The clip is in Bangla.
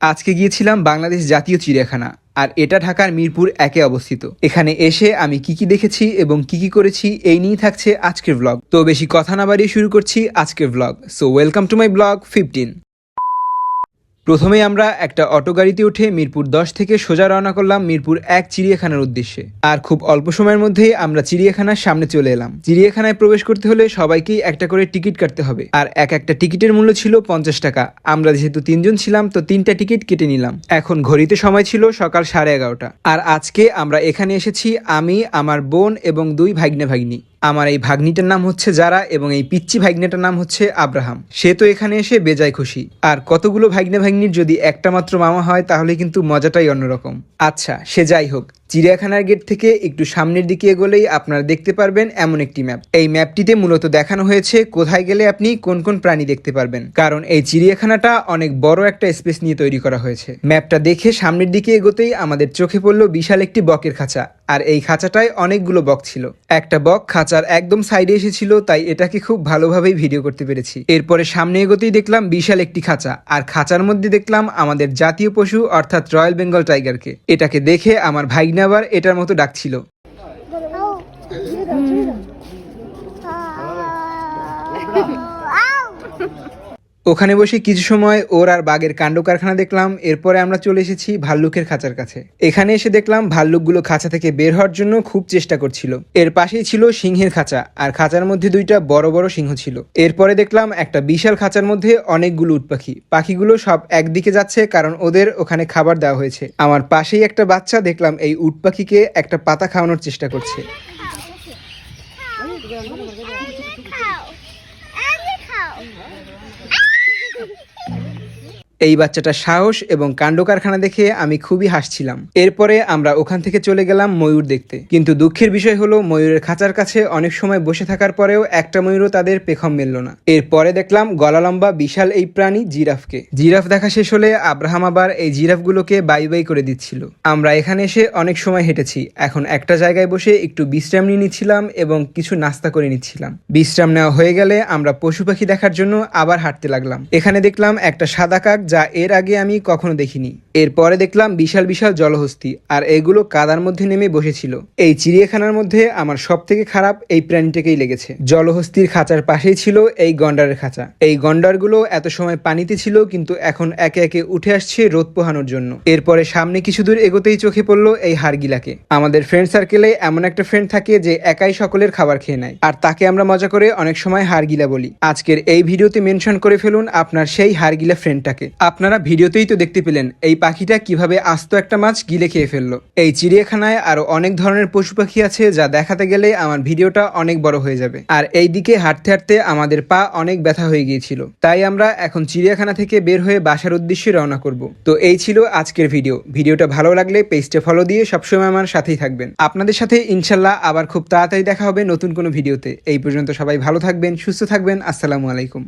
আজকে গিয়েছিলাম বাংলাদেশ জাতীয় চিড়িয়াখানা, আর এটা ঢাকার মিরপুর একে অবস্থিত। এখানে এসে আমি কি কি দেখেছি এবং কি কি করেছি এই নিয়েই থাকছে আজকের ব্লগ তো বেশি কথা না বাড়িয়ে শুরু করছি আজকের blog so welcome to my blog fifteen প্রথমে আমরা একটা অটো গাড়িতে উঠে মিরপুর দশ থেকে সোজা রওনা করলাম মিরপুর এক চিড়িয়াখানার উদ্দেশ্যে। আর খুব অল্প সময়ের মধ্যেই আমরা চিড়িয়াখানার সামনে চলে এলাম। চিড়িয়াখানায় প্রবেশ করতে হলে সবাইকেই একটা করে টিকিট কাটতে হবে। আর এক একটা টিকিটের মূল্য ছিল পঞ্চাশ টাকা। আমরা যেহেতু তিনজন ছিলাম, তো তিনটা টিকিট কেটে নিলাম। এখন ঘড়িতে সময় ছিল সকাল সাড়ে এগারোটা। আর আজকে আমরা এখানে এসেছি আমি, আমার বোন এবং দুই ভাগ্নে ভাগ্নি আমার এই ভাগ্নিটার নাম হচ্ছে যারা এবং এই পিচ্চি ভাগ্নেটার নাম হচ্ছে আব্রাহাম। সে তো এখানে এসে বেজায় খুশি। আর কতগুলো ভাগ্নে ভাগ্নির যদি একটা মাত্র মামা হয়, তাহলে কিন্তু মজাটাই অন্যরকম। আচ্ছা সে যাই হোক। চিড়িয়াখানার গেট থেকে একটু সামনের দিকে এগোলেই আপনারা দেখতে পারবেন এমন একটি ম্যাপ। এই ম্যাপটিতে মূলত দেখানো হয়েছে কোথায় গেলে আপনি কোন কোন প্রাণী দেখতে পারবেন। কারণ এই চিড়িয়াখানাটা অনেক বড় একটা স্পেস নিয়ে তৈরি করা হয়েছে। ম্যাপটা দেখে সামনের দিকে এগোতেই আমাদের চোখে পড়ল বিশাল একটি বকের খাঁচা। আর এই খাঁচাটায় অনেকগুলো বক ছিল। একটা বক খাঁচার একদম সাইডে এসেছিল, তাই এটাকে খুব ভালোভাবেই ভিডিও করতে পেরেছি। এরপরে সামনে এগোতেই দেখলাম বিশাল একটি খাঁচা। আর খাঁচার মধ্যে দেখলাম আমাদের জাতীয় পশু, অর্থাৎ রয়্যাল বেঙ্গল টাইগারকে। এটাকে দেখে আমার ভাইগনা আবার এটার মতো ডাকছিল ওখানে বসে কিছু সময় ওর আর বাঘের কাণ্ড কারখানা দেখলাম, এরপরে আমরা চলে এসেছি ভাল্লুকের খাঁচার কাছে। এখানে এসে দেখলাম ভাল্লুকগুলো খাঁচা থেকে বের হওয়ার জন্য খুব চেষ্টা করছিল। এর পাশেই ছিল সিংহের খাঁচা, আর খাঁচার মধ্যে দুইটা বড় বড় সিংহ ছিল। এরপরে দেখলাম একটা বিশাল খাঁচার মধ্যে অনেকগুলো উট পাখি পাখিগুলো সব একদিকে যাচ্ছে কারণ ওদের ওখানে খাবার দেওয়া হয়েছে। আমার পাশেই একটা বাচ্চা দেখলাম এই উট পাখিকে একটা পাতা খাওয়ানোর চেষ্টা করছে। এই বাচ্চাটার সাহস এবং কাণ্ড কারখানা দেখে আমি খুবই হাসছিলাম। এরপরে আমরা ওখান থেকে চলে গেলাম ময়ূর দেখতে। কিন্তু দুঃখের বিষয় হলো, ময়ূরের খাঁচার কাছে অনেক সময় বসে থাকার পরেও একটা ময়ূরও তাদের পেখম মেলল না। এরপরে দেখলাম গলা লম্বা বিশাল এই প্রাণী জিরাফকে। জিরাফ দেখা শেষ হলে আব্রাহাম আবার এই জিরাফগুলোকে বাই বাই করে দিচ্ছিল। আমরা এখানে এসে অনেক সময় হেঁটেছি। এখন একটা জায়গায় বসে একটু বিশ্রাম নিয়ে নিচ্ছিলাম এবং কিছু নাস্তা করে নিচ্ছিলাম। বিশ্রাম নেওয়া হয়ে গেলে আমরা পশু পাখি দেখার জন্য আবার হাঁটতে লাগলাম। এখানে দেখলাম একটা সাদা কাক যা এর আগে আমি কখনো দেখিনি। এরপরে দেখলাম বিশাল বিশাল জলহস্তি, আর এগুলো কাদার মধ্যে নেমে বসেছিল। এই চিড়িয়াখানার মধ্যে আমার সব থেকে খারাপ এই প্রাণীটাকেই লেগেছে। জলহস্তির খাঁচার পাশেই ছিল এই গন্ডারের খাঁচা। এই গন্ডারগুলো এত সময় পানিতে ছিল, কিন্তু এখন একে একে উঠে আসছে রোদ পোহানোর জন্য। এরপরে সামনে কিছু দূর এগোতেই চোখে পড়ল এই হারগিলাকে আমাদের ফ্রেন্ড সার্কেলে এমন একটা ফ্রেন্ড থাকে যে একাই সকলের খাবার খেয়ে নেয়, আর তাকে আমরা মজা করে অনেক সময় হারগিলা বলি। আজকের এই ভিডিওতে মেনশন করে ফেলুন আপনার সেই হারগিলা ফ্রেন্ডটাকে আপনারা ভিডিওতেই তো দেখতে পেলেন, এই পাখিটা কীভাবে আস্ত একটা মাছ গিলে খেয়ে ফেলল? এই চিড়িয়াখানায় আরও অনেক ধরনের পশু পাখি আছে যা দেখাতে গেলে আমার ভিডিওটা অনেক বড় হয়ে যাবে। আর এই দিকে হাঁটতে হাঁটতে আমাদের পা অনেক ব্যথা হয়ে গিয়েছিল। তাই আমরা এখন চিড়িয়াখানা থেকে বের হয়ে বাসার উদ্দেশ্যে রওনা করব। তো এই ছিল আজকের ভিডিও। ভিডিওটা ভালো লাগলে পেজটা ফলো দিয়ে সবসময় আমার সাথেই থাকবেন। আপনাদের সাথে ইনশাল্লাহ আবার খুব তাড়াতাড়ি দেখা হবে নতুন কোনো ভিডিওতে। এই পর্যন্ত সবাই ভালো থাকবেন, সুস্থ থাকবেন। আসসালামু আলাইকুম।